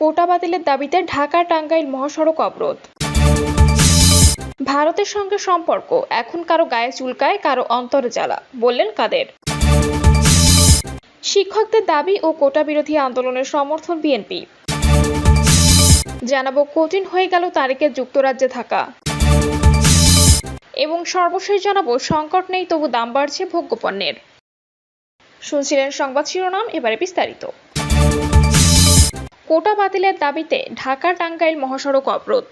কোটা বাতিলের দাবিতে ঢাকা টাঙ্গাইল মহাসড়ক অবরোধ। ভারতের সঙ্গে সম্পর্ক, এখন কারও গায়ে চুলকায়, কারও অন্তরে জ্বালা, বললেন কাদের? শিক্ষকদের দাবি ও কোটা বিরোধী আন্দোলনের সমর্থন বিএনপি। জানাব, কঠিন হয়ে গেল তারিখে যুক্তরাজ্যে থাকা। এবং সর্বশেষ জানাব, সংকট নেই তবু দাম বাড়ছে ভোগ্যপণ্যের। শুনছিলেন সংবাদ শিরোনাম, এবারে বিস্তারিত। কোটা বাতিলের দাবিতে ঢাকা টাঙ্গাইল মহাসড়ক অবরোধ।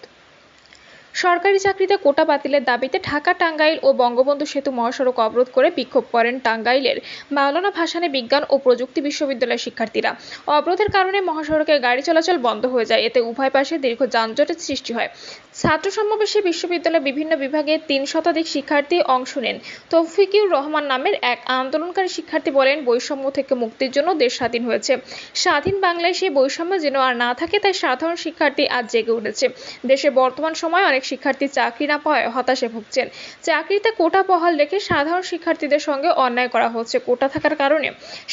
সরকারি চাকরিতে কোটা বাতিলের দাবিতে ঢাকা টাঙ্গাইল ও বঙ্গবন্ধু সেতু মহাসড়ক অবরোধ করে বিক্ষোভ করেন টাঙ্গাইলের মাওলানা ভাসানী বিজ্ঞান ও প্রযুক্তি বিশ্ববিদ্যালয়ের শিক্ষার্থীরা। অবরোধের কারণে মহাসড়কে গাড়ি চলাচল বন্ধ হয়ে যায়, এতে উভয় পাশে দীর্ঘ যানজটের সৃষ্টি হয়। ছাত্র সমাবেশে বিশ্ববিদ্যালয়ের বিভিন্ন বিভাগে তিন শতাধিক শিক্ষার্থী অংশ নেন। তৌফিকুর রহমান নামের এক আন্দোলনকারী শিক্ষার্থী বলেন, বৈষম্য থেকে মুক্তির জন্য দেশ স্বাধীন হয়েছে। স্বাধীন বাংলায় সেই বৈষম্য যেন আর না থাকে, তাই সাধারণ শিক্ষার্থী আজ জেগে উঠেছে। দেশে বর্তমান সময়ে অনেক শিক্ষার্থী চাকরি না পাওয়ায় হতাশে ভুগছেন। চাকরিতে কোটা বহাল রেখে সাধারণ শিক্ষার্থীদের সঙ্গে অন্যায় করা হচ্ছে। কোটা থাকার কারণে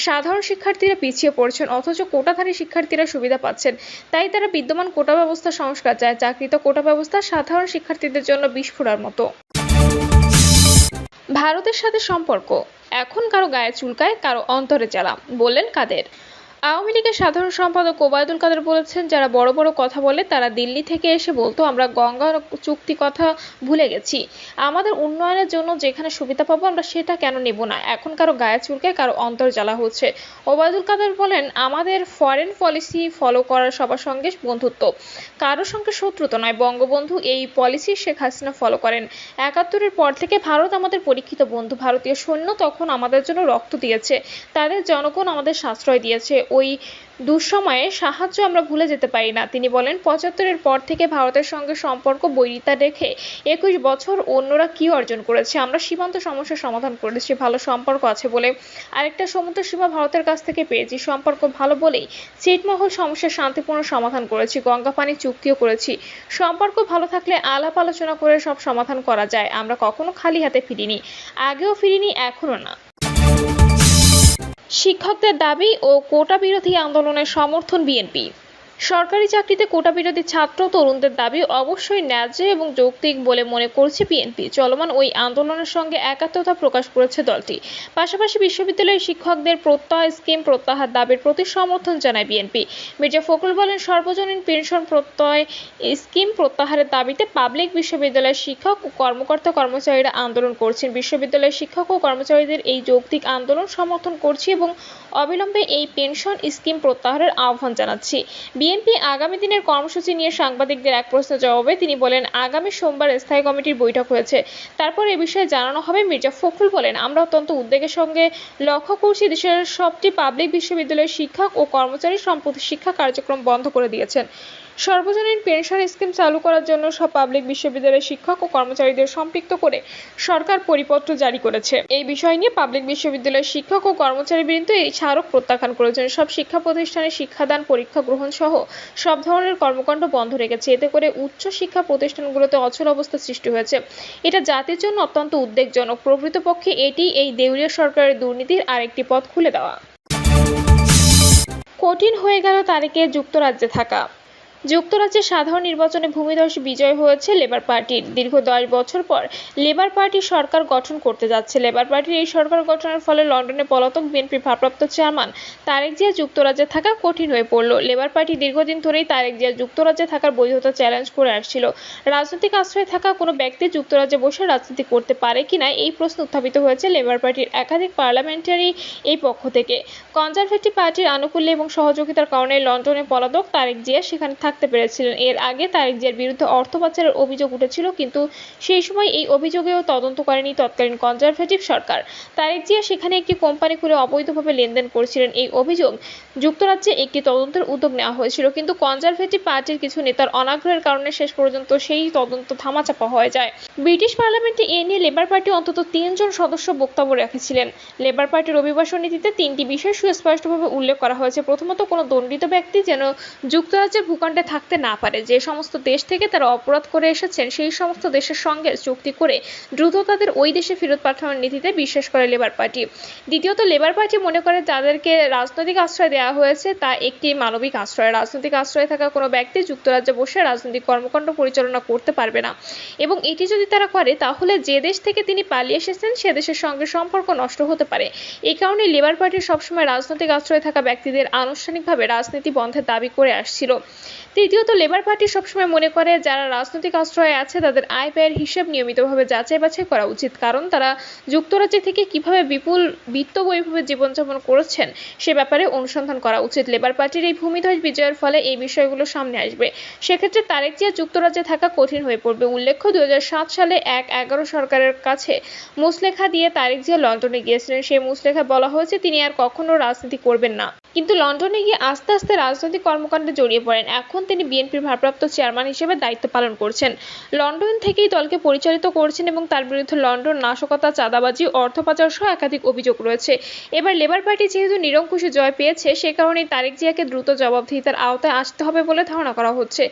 সাধারণ শিক্ষার্থীরা পিছিয়ে পড়ছেন, অথচ কোটাধারী শিক্ষার্থীরা সুবিধা পাচ্ছেন। তাই তারা বিদ্যমান কোটা ব্যবস্থা সংস্কার চায়। চাকরিতে কোটা ব্যবস্থা সাধারণ শিক্ষার্থীদের জন্য বিস্ফোরার মতো। ভারতের সাথে সম্পর্ক। এখন কারও গায়ে চুলকায়, কারও অন্তরে জ্বালা। বললেন কাদের? আওয়ামী লীগের সাধারণ সম্পাদক ওবায়দুল কাদের বলেছেন, যারা বড় বড় কথা বলে তারা দিল্লি থেকে এসে বলতো, আমরা গঙ্গা চুক্তি কথা ভুলে গেছি। আমাদের উন্নয়নের জন্য যেখানে সুবিধা পাবো আমরা সেটা কেন নেব না? এখন কারও গায়ে চুলকে কারও অন্তর জ্বালা হচ্ছে। ওবায়দুল কাদের বলেন, আমাদের ফরেন পলিসি ফলো করার সবার সঙ্গে বন্ধুত্ব। কারোর সঙ্গে শত্রুতা নয়, বঙ্গবন্ধু এই পলিসি শেখ হাসিনা ফলো করেন। একাত্তরের পর থেকে ভারত আমাদের পরীক্ষিত বন্ধু। ভারতীয় সৈন্য তখন আমাদের জন্য রক্ত দিয়েছে। তাদের জনগণ আমাদের সাশ্রয় দিয়েছে। ওই দুঃসময়ে সাহায্য আমরা ভুলে যেতে পারি না। তিনি বলেন, পঁচাত্তরের পর থেকে ভারতের সঙ্গে সম্পর্ক বৈরিতা রেখে একুশ বছর অন্যরা কি অর্জন করেছে, আমরা সীমান্ত সমস্যার সমাধান করেছি ভালো সম্পর্ক আছে বলে। আরেকটা সমুদ্র সীমা ভারতের কাছ থেকে পেয়েছি, সম্পর্ক ভালো বলেই ছিটমহল সমস্যার শান্তিপূর্ণ সমাধান করেছি, গঙ্গা পানি চুক্তিও করেছি। সম্পর্ক ভালো থাকলে আলাপ আলোচনা করে সব সমাধান করা যায়, আমরা কখনো খালি হাতে ফিরিনি, আগেও ফিরিনি, এখনও না। শিক্ষকদের দাবি ও কোটা বিরোধী আন্দোলনের সমর্থন বিএনপি। সরকারি চাকরিতে কোটা বিরোধী ছাত্র তরুণদের দাবি অবশ্যই ন্যায্য এবং যৌক্তিক বলে মনে করছে বিএনপি। চলমান ওই আন্দোলনের সঙ্গে একাত্মতা প্রকাশ করেছে দলটি। পাশাপাশি বিশ্ববিদ্যালয়ের শিক্ষকদের প্রত্যয় স্কিম প্রত্যাহার দাবির প্রতি সমর্থন জানায় বিএনপি। মির্জা ফখরুল বলেন, সর্বজনীন পেনশন প্রত্যয় স্কিম প্রত্যাহারের দাবিতে পাবলিক বিশ্ববিদ্যালয়ের শিক্ষক ও কর্মকর্তা কর্মচারীরা আন্দোলন করছেন। বিশ্ববিদ্যালয়ের শিক্ষক ও কর্মচারীদের এই যৌক্তিক আন্দোলন সমর্থন করছি এবং অবিলম্বে এই পেনশন স্কিম প্রত্যাহারের আহ্বান জানাচ্ছি। বিএনপি আগামী দিনের কর্মসূচি নিয়ে সাংবাদিকদের এক প্রশ্নের জবাবে তিনি বলেন, আগামী সোমবার স্থায়ী কমিটির বৈঠক হয়েছে। তারপর এ বিষয়ে জানানো হবে মির্জা ফখরুল বলেন, আমরা অত্যন্ত উদ্বেগের সঙ্গে লক্ষ্য করছি দেশের সবটি পাবলিক বিশ্ববিদ্যালয়ের শিক্ষক ও কর্মচারী সম্প্রতি শিক্ষা কার্যক্রম বন্ধ করে দিয়েছেন। সর্বজনীন পেনশন স্কিম চালু করার জন্য সব পাবলিক বিশ্ববিদ্যালয়ের শিক্ষক ও কর্মচারীদের সম্পৃক্ত করে সরকার পরিপত্র জারি করেছে। এই বিষয় নিয়ে পাবলিক বিশ্ববিদ্যালয়ের শিক্ষক ও কর্মচারীবৃন্দ এই স্মারক প্রত্যাখ্যান করেছেন। সব শিক্ষা প্রতিষ্ঠানে শিক্ষাদান, পরীক্ষা গ্রহণ সহ সব ধরনের কর্মকাণ্ড বন্ধ রেখেছে। এতে করে উচ্চ শিক্ষা প্রতিষ্ঠানগুলোতে অচল অবস্থা সৃষ্টি হয়েছে। এটা জাতির জন্য অত্যন্ত উদ্বেগজনক। প্রকৃতপক্ষে এটি এই দেউলিয়া সরকারের দুর্নীতির আরেকটি পথ খুলে দেওয়া। কঠিন হয়ে গেল তারিখে যুক্তরাজ্যে থাকা। যুক্তরাজ্যের সাধারণ নির্বাচনে ভূমিধস বিজয় হয়েছে লেবার পার্টির দীর্ঘ দশ বছর পর লেবার পার্টি সরকার গঠন করতে যাচ্ছে। লেবার পার্টির এই সরকার গঠনের ফলে লন্ডনে পলাতক বিএনপির ভারপ্রাপ্ত চেয়ারম্যান তারেক জিয়া যুক্তরাজ্যে থাকা কঠিন হয়ে পড়ল। লেবার পার্টি দীর্ঘদিন ধরেই তারেক জিয়া যুক্তরাজ্যে থাকার বৈধতা চ্যালেঞ্জ করে আসছিল। রাজনৈতিক আশ্রয়ে থাকা কোনো ব্যক্তি যুক্তরাজ্যে বসে রাজনীতি করতে পারে কিনা এই প্রশ্ন উত্থাপিত হয়েছে লেবার পার্টির একাধিক পার্লামেন্টারি এই পক্ষ থেকে। কনজারভেটিভ পার্টির আনুকূল্য এবং সহযোগিতার কারণে লন্ডনে পলাতক তারেক জিয়া সেখানে থাকতে পেরেছিলেন। এর আগে তারেক জিয়ার বিরুদ্ধে অর্থ পাচারের অভিযোগ উঠেছিল, কিন্তু সেই সময় এই অভিযোগেও তদন্ত করেনি তৎকালীন কনজারভেটিভ সরকার। তারেক জিয়া সেখানে একটি কোম্পানি খুলে অবৈধভাবে লেনদেন করেছিলেন। এই অভিযোগ যুক্তরাজ্যে একটি তদন্তের উদ্যোগ নেওয়া হয়েছিল, কিন্তু কনজারভেটিভ পার্টির কিছু নেতার অনাগ্রহের কারণে শেষ পর্যন্ত সেই তদন্ত থামাচাপা হয়ে যায়। ব্রিটিশ পার্লামেন্টে এ নিয়ে লেবার পার্টি অন্তত তিনজন সদস্য বক্তব্য রেখেছিলেন। লেবার পার্টির অভিবাসন নীতিতে তিনটি বিষয় সুস্পষ্টভাবে উল্লেখ করা হয়েছে। প্রথমত, কোনো দণ্ডিত ব্যক্তি যেন যুক্তরাজ্যের ভূখণ্ডে করে থাকতে না পারে। যে সমস্ত দেশ থেকে তারা অপরাধ করে এসেছেন, সেই সমস্ত দেশের সঙ্গে চুক্তি করে দ্রুত তাদের ওই দেশে ফেরত পাঠানোর নীতিতে বিশ্বাস করে লেবার পার্টি দ্বিতীয়ত লেবার পার্টি মনে করে যাদেরকে রাজনৈতিক আশ্রয় দেওয়া হয়েছে, তা একটি মানবিক আশ্রয়। রাজনৈতিক আশ্রয়ে থাকা কোনো ব্যক্তি যুক্তরাজ্যে বসে রাজনৈতিক কর্মকাণ্ড পরিচালনা করতে পারবে না। এবং এটি যদি তারা করে, তাহলে যে দেশ থেকে তিনি পালিয়ে এসেছেন, সে দেশের সঙ্গে সম্পর্ক নষ্ট হতে পারে। এই কারণে লেবার পার্টি সবসময় রাজনৈতিক আশ্রয়ে থাকা ব্যক্তিদের আনুষ্ঠানিকভাবে রাজনীতি বন্ধের দাবি করে আসছিল। তৃতীয়ত লেবার পার্টি সবসময় মনে করে যারা রাজনৈতিক আশ্রয়ে আছে, তাদের আয় ব্যয়ের হিসেব নিয়মিতভাবে যাচাই বাছাই করা উচিত। কারণ, তারা যুক্তরাজ্য থেকে কীভাবে বিপুল বিত্ত বৈভবে জীবনযাপন করেছেন, সে ব্যাপারে অনুসন্ধান করা উচিত। লেবার পার্টির এই ভূমিধ্বজ বিজয়ের ফলে এই বিষয়গুলো সামনে আসবে। সেক্ষেত্রে তারেক জিয়া যুক্তরাজ্যে থাকা কঠিন হয়ে পড়বে। উল্লেখ্য, দুই হাজার সাত সালে এক এগারো সরকারের কাছে মুসলেখা দিয়ে তারেক জিয়া লন্ডনে গিয়েছিলেন। সেই মুসলেখা বলা হয়েছে, তিনি আর কখনো রাজনীতি করবেন না। কিন্তু লন্ডনে গিয়ে আস্তে আস্তে রাজনৈতিক কর্মকাণ্ডে জড়িয়ে পড়েন। এখন তিনি বিএনপির ভারপ্রাপ্ত চেয়ারম্যান হিসেবে দায়িত্ব পালন করছেন। লন্ডন থেকেই দলকে পরিচালিত করছেন এবং তার বিরুদ্ধে লন্ডন নাশকতা, চাঁদাবাজি, অর্থ পাচার সহ একাধিক অভিযোগ রয়েছে। এবার লেবার পার্টি যেহেতু নিরঙ্কুশে জয় পেয়েছে, সে কারণেই তারেক জিয়াকে দ্রুত জবাবদিহিতার আওতায় আসতে হবে বলে ধারণা করা হচ্ছে।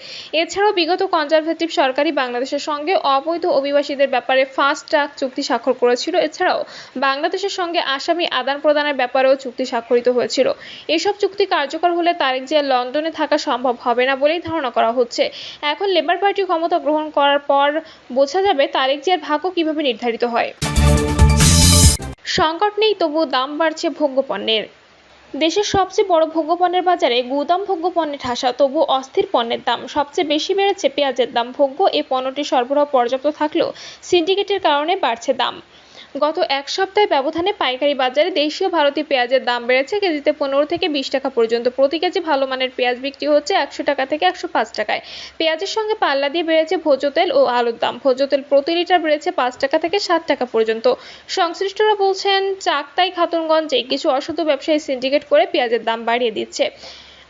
এছাড়াও বিগত কনজারভেটিভ সরকারই বাংলাদেশের সঙ্গে অবৈধ অভিবাসীদের ব্যাপারে ফাস্ট ট্র্যাক চুক্তি স্বাক্ষর করেছিল। এছাড়াও বাংলাদেশের সঙ্গে আসামি আদান প্রদানের ব্যাপারেও চুক্তি স্বাক্ষরিত হয়েছিল। এসব চুক্তি কার্যকর হলে তারেক জিয়া লন্ডনে থাকা সম্ভব হবে না বলেই ধারণা করা হচ্ছে। এখন লেবার পার্টি ক্ষমতা গ্রহণ করার পর বোঝা যাবে তারেক জিয়ার ভাগ্য কীভাবে নির্ধারিত হয়। সংকট নেই তবু দাম বাড়ছে ভোগ্যপণ্যের। দেশের সবচেয়ে বড় ভোগ্যপণ্যের বাজারে গুদাম ভোগ্যপণ্যে ঠাসা তবু অস্থির পণ্যের দাম। সবচেয়ে বেশি বেড়েছে পেঁয়াজের দাম। ভোগ্য এই পণ্যটি সরবরাহ পর্যাপ্ত থাকলেও সিন্ডিকেটের কারণে বাড়ছে দাম। গত এক সপ্তাহে ব্যবধানে পাইকারি বাজারে দেশীয় ভারতীয় পেঁয়াজের দাম বেড়েছে। কেজিতে পনেরো থেকে বিশ টাকা পর্যন্ত। প্রতি কেজি ভালো মানের পেঁয়াজ বিক্রি হচ্ছে একশো টাকা থেকে একশো পাঁচ টাকায়। পেঁয়াজের সঙ্গে পাল্লা দিয়ে বেড়েছে ভোজ্য তেল ও আলুর দাম। ভোজ্য তেল প্রতি লিটার বেড়েছে পাঁচ টাকা থেকে সাত টাকা পর্যন্ত। সংশ্লিষ্টরা বলছেন, চাকতাই খাতুনগঞ্জে কিছু অসাধু ব্যবসায়ী সিন্ডিকেট করে পেঁয়াজের দাম বাড়িয়ে দিচ্ছে।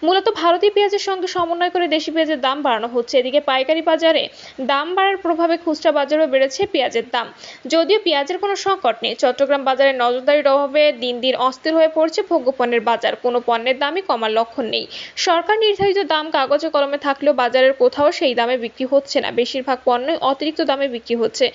মূলত ভারতীয় পেঁয়াজের সঙ্গে সমন্বয় করে দেশি পেঁয়াজের দাম বাড়ানো হচ্ছে। এদিকে পাইকারি বাজারে দাম বাড়ার প্রভাবে খুচরা বাজারেও বেড়েছে পেঁয়াজের দাম। যদিও পেঁয়াজের কোনো সংকট নেই, চট্টগ্রাম বাজারে নজরদারির অভাবে দিন দিন অস্থির হয়ে পড়ছে ভোগ্যপণ্যের বাজার। কোনো পণ্যের দামই কমার লক্ষণ নেই। সরকার নির্ধারিত দাম কাগজে কলমে থাকলেও বাজারের কোথাও সেই দামে বিক্রি হচ্ছে না। বেশিরভাগ পণ্যই অতিরিক্ত দামে বিক্রি হচ্ছে।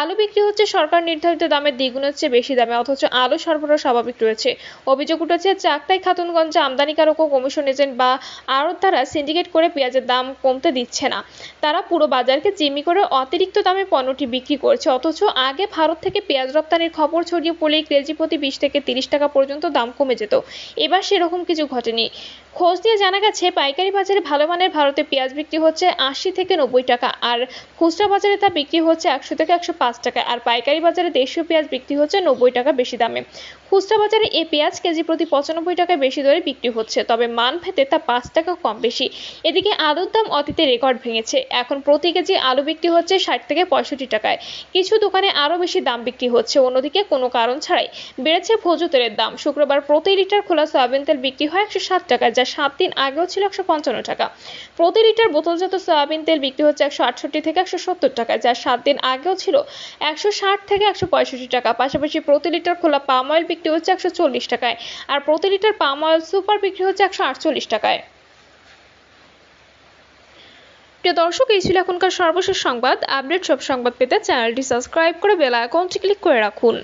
আলু বিক্রি হচ্ছে, সরকার নির্ধারিত দামের দ্বিগুণের চেয়ে বেশি দামে, অথচ আলু সরবরাহ স্বাভাবিক রয়েছে। অভিযোগ উঠেছে, চাকতাই খাতুনগঞ্জে আমদানিকারক ও কমিশন এজেন্ট বা আড়ত দ্বারা সিন্ডিকেট করে পেঁয়াজের দাম কমতে দিচ্ছে না। তারা পুরো বাজারকে জিম্মি করে অতিরিক্ত দামে পণ্যটি বিক্রি করছে। অথচ আগে ভারত থেকে পেঁয়াজ রপ্তানির খবর ছড়িয়ে পড়লেই কেজি প্রতি বিশ থেকে তিরিশ টাকা পর্যন্ত দাম কমে যেত। এবার সেরকম কিছু ঘটেনি। খোঁজ দিয়ে জানা গেছে, পাইকারি বাজারে ভালো মানের ভারতে পেঁয়াজ বিক্রি হচ্ছে আশি থেকে নব্বই টাকা আর খুচরা বাজারে তা বিক্রি হচ্ছে একশো থেকে একশো পাঁচ টাকা আর পাইকারি বাজারে দেশীয় পেঁয়াজ বিক্রি হচ্ছে নব্বই টাকা বেশি দামে। খুচরা বাজারে এই পেঁয়াজ কেজি প্রতি পঁচানব্বই টাকায় বেশি দরে বিক্রি হচ্ছে, তবে মান ভেদে তা পাঁচ টাকা কম বেশি। এদিকে আলুর দাম অতীতে রেকর্ড ভেঙেছে, এখন প্রতি কেজি আলু বিক্রি হচ্ছে ষাট থেকে পঁয়ষট্টি টাকায়। কিছু দোকানে আরও বেশি দাম বিক্রি হচ্ছে, অন্যদিকে কোনো কারণ ছাড়াই বেড়েছে ভোজ্য তেলের দাম। শুক্রবার প্রতি লিটার খোলা সয়াবিন তেল বিক্রি হয় একশো ষাট টাকায়, যা সাত দিন আগেও ছিল একশো পঞ্চান্ন টাকা। প্রতি লিটার বোতলজাত সয়াবিন তেল বিক্রি হচ্ছে একশো আটষট্টি থেকে একশো সত্তর টাকায় যা সাত দিন আগেও ছিল একশো ষাট থেকে একশো পঁয়ষট্টি টাকা। পাশাপাশি প্রতি লিটার খোলা পাম অয়েল বিক্রি হচ্ছে একশো চল্লিশ টাকায়, আর প্রতি লিটার পাম অয়েল সুপার বিক্রি হচ্ছে একশো আটচল্লিশ টাকায়। প্রিয় দর্শক, এই ছিল এখনকার সর্বশেষ সংবাদ। আপডেট সব সংবাদ পেতে চ্যানেলটি সাবস্ক্রাইব করে বেল আইকনটি ক্লিক করে রাখুন।